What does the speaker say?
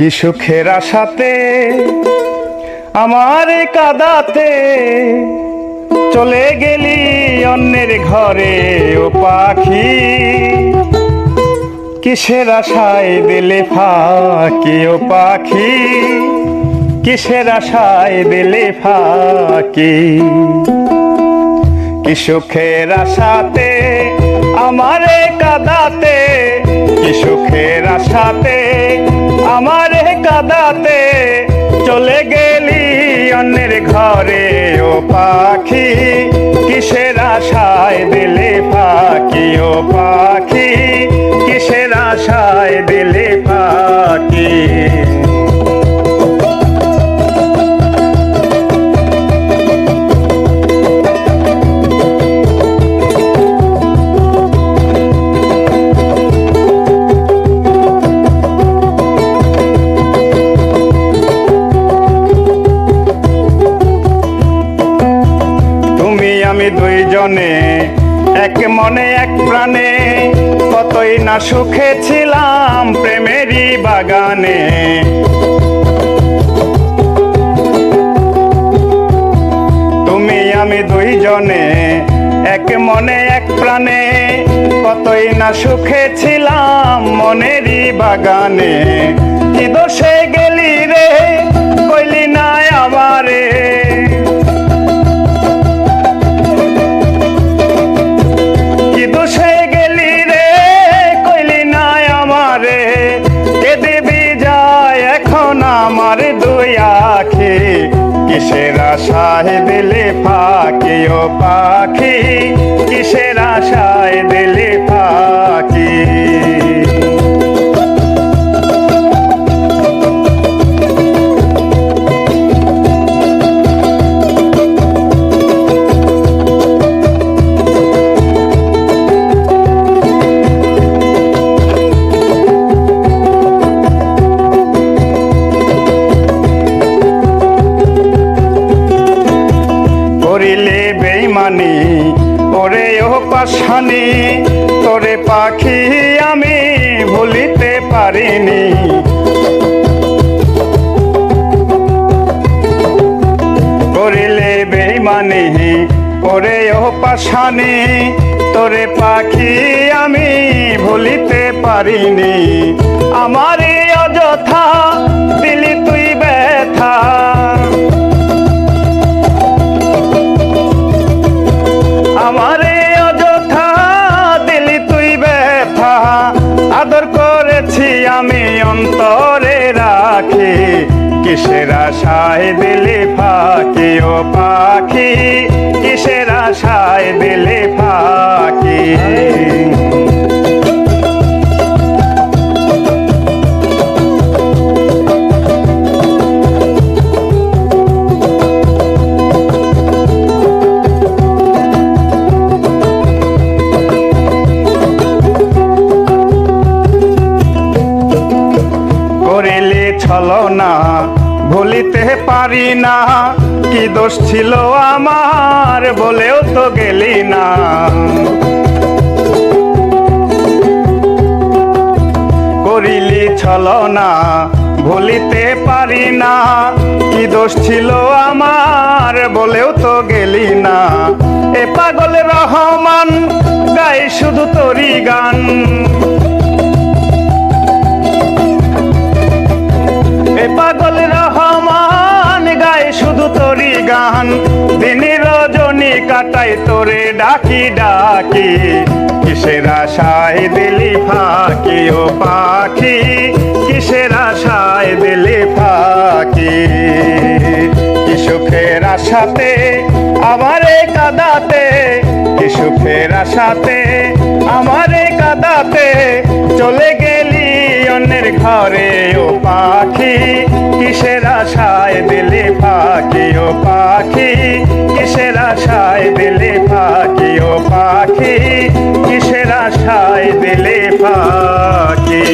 কি সুখের আশাতে আমার কাদাতে চলে গেলি অন্যের ঘরে ও পাখি? কিসের আশায় দিলে ফাঁকি ও পাখি? কিসের আশায় দিলে ফাঁকি? কি সুখের আশাতে আমারে কাদাতে? কি সুখের আশাতে আমারে কাদাতে চলে গেলি অন্যের ঘরে, ও পাখি। কিসের আশায় দিলে পাখি, ও পাখি? কিসের আশায় দিলে দুইজনে, এক মনে, এক প্রাণে। কতই না সুখে ছিলাম প্রেমেরই বাগানে। তুমি, আমি দুইজনে, এক মনে, এক প্রাণে। কতই না সুখে ছিলাম মনেরই বাগানে। কি দোষে গেলি রে, কইলি না আমারে। আমার দুই আখি কিসের আশায় দিলে ফাঁকি ও পাখি? কিসের আশায় দিলে ফাঁকি বেইমানি ওরে ও পাশানি, তোরে পাখি আমি ভুলিতে পারিনি। করিলে বেইমানি, ওরে ও পাশানি, তোরে পাখি আমি ভুলিতে পারিনি। আমারই করেছি আমি অন্তরে রাখি। কিসের আশায় দিলি ফাঁকি ও পাখি? কিসের আশায় দিলি ফাঁকি? ছলনা ভুলিতে পারি না। কি দোষ ছিল আমার বলেও তো গেলি না। করিলি ছলনা, ভুলিতে পারি না। কি দোষ ছিল আমার বলেও তো গেলি না। এ পাগল রহমান, গাই শুধু তোরি গান। কাটাই তোরে ডাকি ডাকি। কিসের আশায় দিলি ফাঁকি ও পাখি? কিসের আশায় দিলি ফাঁকি? কি সুখের আশাতে, আমারে কাদাতে? কি সুখের আশাতে, আমারে কাদাতে? চলে গেলি অন্যের ঘরে ও পাখি। কিসের আশায় দিলি ফাঁকি ও পাখি? কিসের আশায় দিলে ফাঁকি ও পাখি? কিসের আশায় দিলে ফাঁকি?